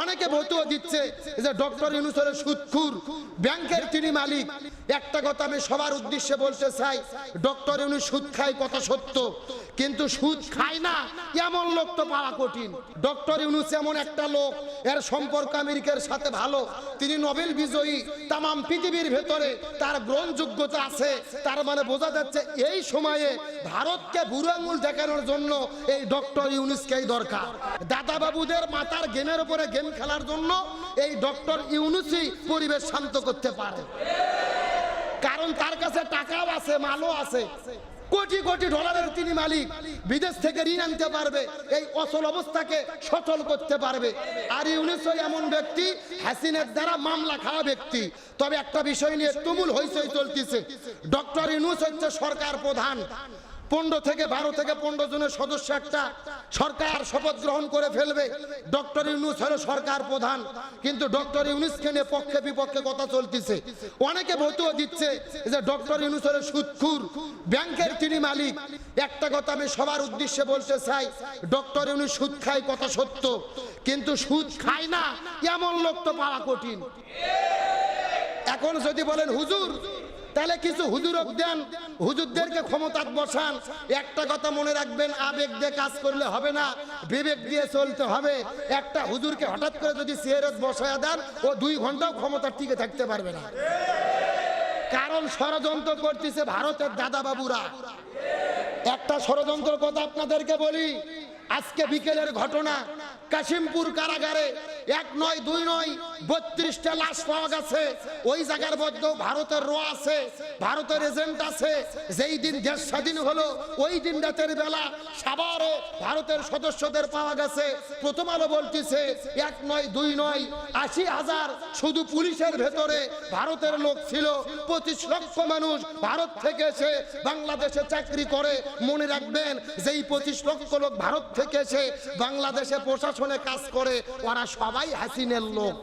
অনেকে ভতুয়া দিচ্ছে যে ডক্টর ইউনুসের সুদখুর ব্যাংকের তিনি মালিক। একটা কথা আমি সবার উদ্দেশ্যে বলতে চাই, ডক্টর ইউনুস সুদ খায় কথা সত্য, কিন্তু সুদ খায় না, এমন লোক তো পাওয়া কঠিন। ডক্টর ইউনুস এমন একটা লোক, এর সম্পর্ক আমেরিকার সাথে ভালো, তিনি নোবেল বিজয়ী তাম পৃথিবীর ভেতরে তার গ্রহণযোগ্যতা আছে, তার মানে বোঝা যাচ্ছে এই সময়ে ভারতকে বুড়ো আঙুল দেখানোর জন্য এই ডক্টর ইউনুসকেই দরকার। দাদা বাবুদের মাথার গেমের উপরে গেম খেলার জন্য এই ডক্টর ইউনুসই পরিবেশ শান্ত করতে পারে। কারণ তার কাছে টাকাও আছে, মালও আছে। কোটি কোটি ডলারের তিনি মালিক। বিদেশ থেকে ঋণ আনতে পারবে, এই অচল অবস্থাকে সচল করতে পারবে। আর ইউনিসও এমন ব্যক্তি, হাসিনের দ্বারা মামলা খাওয়া ব্যক্তি। তবে একটা বিষয় নিয়ে তুমুল হইচই চলতেছে। ডক্টর ইউনুস হচ্ছে সরকার প্রধান। পনেরো থেকে বারো থেকে পনেরো জনের সদস্য একটা সরকার শপথ গ্রহণ করে ফেলবে। ডক্টর ইউনুস হলো সরকার প্রধান, কিন্তু ডক্টর ইউনুসকে নিয়ে পক্ষে বিপক্ষে কথা চলতেছে। অনেকে ভতুয়া দিচ্ছে যে ডক্টর ইউনুস হলো সুদখুর ব্যাংকের তিনি মালিক। একটা কথা আমি সবার উদ্দেশ্যে বলতে চাই, ডক্টর ইউনুস সুদ খায় কথা সত্য, কিন্তু সুদ খায় না, এমন লোক তো পাওয়া কঠিন। এখন যদি বলেন, হুজুর তাহলে কিছু হুজুরক দেন। হুজুরদেরকে ক্ষমতাত বসান। একটা কথা মনে রাখবেন, আবেগ দিয়ে কাজ করলে হবে না, বিবেক দিয়ে চলতে হবে। একটা হুজুরকে হঠাৎ করে যদি সিয়ারত বসায় দেন, ও দুই ঘন্টাও ক্ষমতা টিকে থাকতে পারবে না। কারণ ষড়যন্ত্র করতেছে ভারতের দাদা বাবুরা একটা ষড়যন্ত্র কথা আপনাদেরকে বলি, আজকে বিকেলের ঘটনা, কাশিমপুর কারাগারে এক নয়, দুই নয়, বত্রিশটা লাশ পাওয়া গেছে। ওই জায়গার মধ্যে ভারতের র আছে, ভারতের এজেন্ট আছে। যেই দিন দেশ স্বাধীন হলো, ওই দিন রাতের বেলা সাবারে ভারতের সদস্যদের পাওয়া গেছে। প্রথম আলো বলতেছে, এক নয়, দুই নয়, আশি হাজার শুধু পুলিশের ভেতরে ভারতের লোক ছিল। পঁচিশ লক্ষ মানুষ ভারত থেকে এসে বাংলাদেশে চাকরি করে। মনে রাখবেন, যেই পঁচিশ লক্ষ লোক ভারত থেকে এসে বাংলাদেশে প্রশাসনে কাজ করে, ওরা সবাই হাসিনের লোক।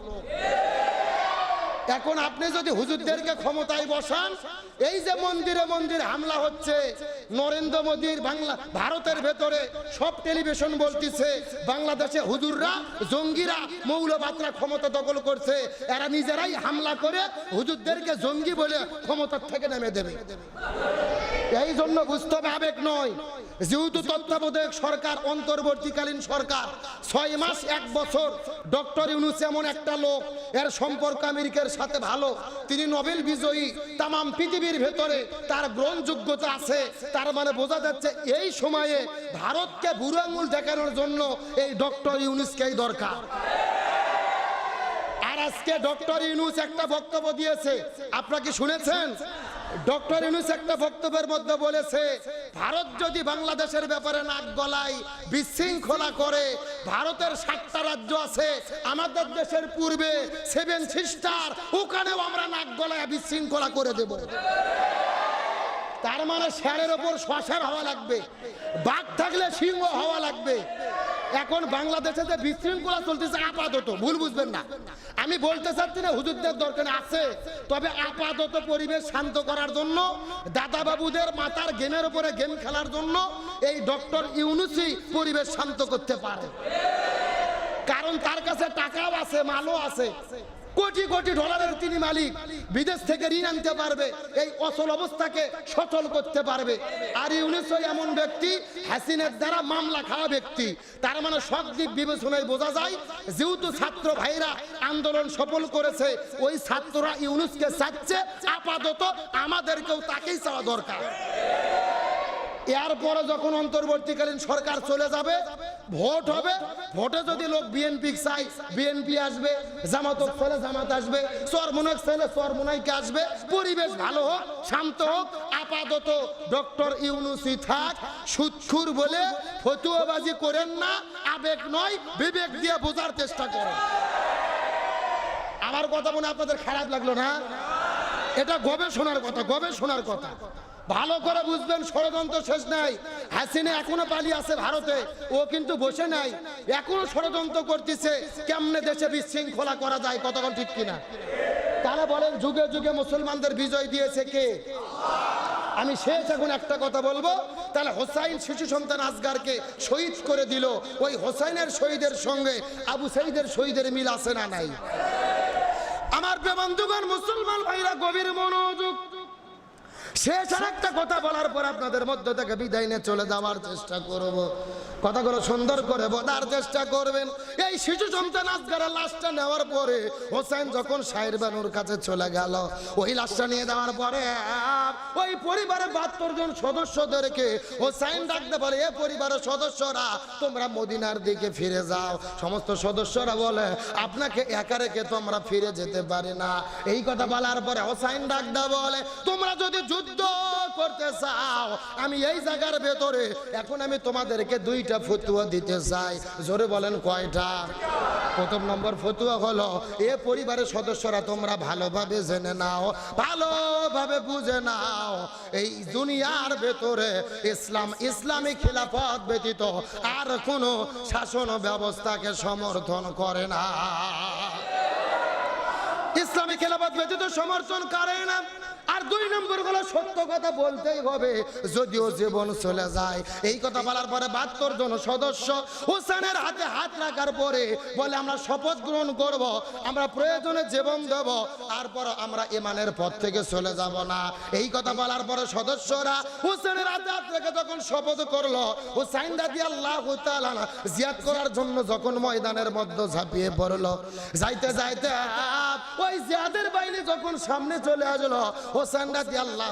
এখন আপনি যদি হুজুরদেরকে ক্ষমতায় বসান, এই যে মন্দিরে মন্দির হামলা হচ্ছে, নরেন্দ্র মোদীর বাংলা, ভারতের ভেতরে সব টেলিভিশন বলতেছে, বাংলাদেশে হুজুররা, জঙ্গিরা মৌলবাদরা ক্ষমতা দখল করছে, এরা নিজেরাই হামলা করে হুজুরদেরকে জঙ্গি বলে ক্ষমতার থেকে নেমে দেবে। এই জন্য বুঝতে হবে আবেগ নয়, যেহেতু তত্ত্বাবধায়ক সরকার, অন্তর্বর্তীকালীন সরকার, ছয় মাস, এক বছর, ডক্টর ইউনুস এমন একটা লোক, এর সম্পর্ক আমেরিকার সাথে ভালো। তিনি নোবেল বিজয়ী। তাম পৃথিবীর ভেতরে তার গ্রহণযোগ্যতা আছে। তার মানে বোঝা যাচ্ছে এই সময়ে ভারতকে বুড়ো আঙুল দেখানোর জন্য এই ডক্টর ইউনুসকেই দরকার। আর আজকে ডক্টর ইউনুস একটা বক্তব্য দিয়েছে। আপনারা কি শুনেছেন? ডক্টর ইউনুস একটা বক্তব্যের মধ্যে বলেছে, ভারত যদি বাংলাদেশের ব্যাপারে নাক গলায় বিশৃঙ্খলা করে, ভারতের সাতটা রাজ্য আছে, আমাদের দেশের পূর্বে সেভেন সিস্টার, ওখানেও আমরা নাক গলায় বিশৃঙ্খলা করে দেব। তার মানে শেয়ারের ওপর শ্বাসের হওয়া লাগবে, বাঘ থাকলে সিংহ হওয়া লাগবে। এখন বাংলাদেশে যে বিশৃঙ্খলা চলতেছে, আপাতত। ভুল বুঝবেন না। আমি বলতে চাচ্ছি না, হুজুরদের দরকার আছে। তবে আপাতত পরিবেশ শান্ত করার জন্য, দাদাবাবুদের মাথার গেমের উপরে গেম খেলার জন্য এই ডক্টর ইউনুসি পরিবেশ শান্ত করতে পারে। কারণ তার কাছে টাকাও আছে, মালও আছে। কোটি কোটি ডলারের তিনি মালিক। বিদেশ থেকে ঋণ আনতে পারবে, এই অচল অবস্থাকে সচল করতে পারবে। আর ইউনিসও এমন ব্যক্তি, হাসিনের দ্বারা মামলা খাওয়া ব্যক্তি। তার মানে সব দিক বিবেচনায় বোঝা যায়, যেহেতু ছাত্র ভাইরা আন্দোলন সফল করেছে, ওই ছাত্ররা ইউনুসকে চাচ্ছে, আপাতত আমাদেরকেও তাকেই চাওয়া দরকার। এরপরে যখন অন্তর্বর্তীকালীন সরকার চলে যাবে ভোট হবে। ভোটে যদি লোক বিএনপি চাই বিএনপি আসবে, জামাত ছেলে জামাত আসবে চরমনাক ছেলে চরমনাইকে আসবে, পরিবেশ ভালো হোক, শান্ত হোক, আপাতত ডক্টর ইউনুসি থাক, সুৎখুর বলে ফতুয়াবাজি করেন না, আবেগ নয়, বিবেক দিয়ে বোঝার চেষ্টা করেন। আমার কথা মনে আপনাদের খারাপ লাগল না? এটা গবেষণার কথা গবেষণার কথা। ভালো করে বুঝবেন, ষড়যন্ত্র শেষ নাই। হাসিনা এখনও পালিয়ে আছে ভারতে, ও কিন্তু বসে নাই। এখনও ষড়যন্ত্র করতেছে, কেমনে দেশে বিশৃঙ্খলা করা যায় কতক্ষণ ঠিক কিনা? তারা বলেন, যুগে যুগে মুসলমানদের বিজয় দিয়েছে কে? আমি শেষ এখন একটা কথা বলব, তাহলে হোসাইন শিশু সন্তান আসগারকে শহীদ করে দিল। ওই হোসাইনের শহীদের সঙ্গে আবু সাইদের শহীদের মিল আছে না নাই? আমার বন্ধুগণ, মুসলমান ভাইরা, গভীর মনোযোগ শেষ আর একটা কথা বলার পর আপনাদের মধ্য থেকে বিদায় নিয়ে চলে যাওয়ার চেষ্টা করব। কথাগুলো সুন্দর করে বলার চেষ্টা করবেন। এই শিশু সন্তান আজগারের লাশটা নেওয়ার পরে হোসেন যখন সাহের বানুর কাছে চলে গেল, ওই লাশটা নিয়ে যাওয়ার পরে ওই পরিবারের বাহাত্তর জন সদস্যদেরকে হোসাইন ডাকতে পারে এ পরিবারের সদস্যরা, তোমরা মদিনার দিকে ফিরে যাও। সমস্ত সদস্যরা বলে, আপনাকে একা রেখে তোমরা ফিরে যেতে পারি না। এই কথা বলার পরে হোসাইন ডাকদা বলে, তোমরা যদি যুদ্ধ করতে চাও, আমি এই জায়গার ভেতরে, এখন আমি তোমাদেরকে দুইটা ফতুয়া দিতে চাই। জোরে বলেন কয়টা? প্রথম নম্বর ফতুয়া হলো, এ পরিবারের সদস্যরা তোমরা ভালোভাবে জেনে নাও, ভালোভাবে বুঝে নাও, এই দুনিয়ার ভেতরে ইসলাম, ইসলামী খিলাফত ব্যতীত আর কোনো শাসন ব্যবস্থাকে সমর্থন করে না। ইসলামী খেলাফত ব্যতীত সমর্থন করে না। দুই নম্বর হলো সত্য কথা বলতেই হবে। যদিও জীবন চলে যায়। এই কথা বলার পরে বাহাত্তর জন সদস্য হোসেনের হাতে হাত রাখার পরে বলে, আমরা শপথ গ্রহণ করব, আমরা প্রয়োজনে জীবন দেব, তারপর আমরা ইমানের পথ থেকে চলে যাব না। এই কথা বলার পরে সদস্যরা হোসেনের হাতে হাত রেখে যখন শপথ করল, হোসাইন দাদি আল্লাহ জিয়াদ করার জন্য যখন ময়দানের মধ্যে ঝাঁপিয়ে পড়ল, যাইতে যাইতে ওই জিয়াদের বাইরে যখন সামনে চলে আসলো, হোসেন রাজি আল্লাহ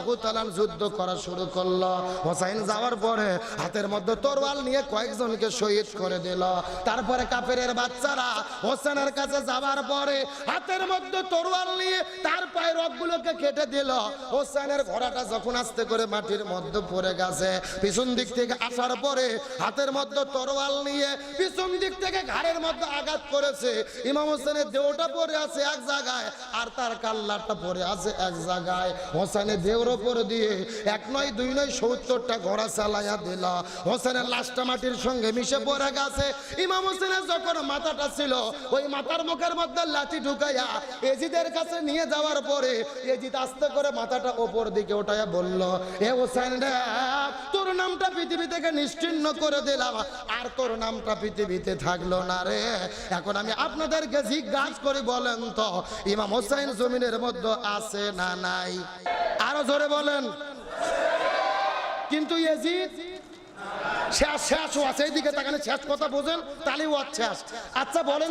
যুদ্ধ করা শুরু করল। হোসাইন যাওয়ার পরে হাতের মধ্যে তরোয়াল নিয়ে কয়েকজনকে শহীদ করে দিল। তারপরে কাপেরের বাচ্চারা হোসেনের কাছে যাওয়ার পরে হাতের মধ্যে তরোয়াল নিয়ে তার পায়ের রগগুলোকে কেটে দিল। হোসেনের ঘোড়াটা যখন আস্তে করে মাটির মধ্যে পড়ে গেছে, পিছন দিক থেকে আসার পরে হাতের মধ্যে তরোয়াল নিয়ে পিছন দিক থেকে ঘাড়ের মধ্যে আঘাত করেছে। ইমাম হোসেনের দেহটা পড়ে আছে, এক জায়গায় আর তার কাল্লাটা পড়ে আছে এক জায়গায়। হোসেনের দেহর ওপর দিয়ে এক নয়, দুই নয়, সত্তরটা ঘোড়া চালাইয়া দিল। হোসেনের লাশটা মাটির সঙ্গে মিশে পড়ে গেছে। ইমাম হোসেনের যখন মাথাটা ছিল, ওই মাথার মুখের মধ্যে লাঠি ঢুকাইয়া এজিদের কাছে নিয়ে যাওয়ার পরে এজিদ আস্তে করে মাথাটা ওপর দিকে ওঠাইয়া বলল, এ হোসেন রে তোর নামটা পৃথিবী থেকে নিশ্চিন্ন করে দিলাম। আর তোর নামটা পৃথিবীতে থাকল না রে। এখন আমি আপনাদেরকে জিজ্ঞাসা করি, বলেন তো, ইমাম হোসেন জমিনের মধ্যে আছে না নাই? আরও জোরে বলেন। কিন্তু এজিদ শেষ শেষ আছে, এইদিকে তাকানে শেষ কথা বোঝেন, তাহলে আচ্ছা বলেন।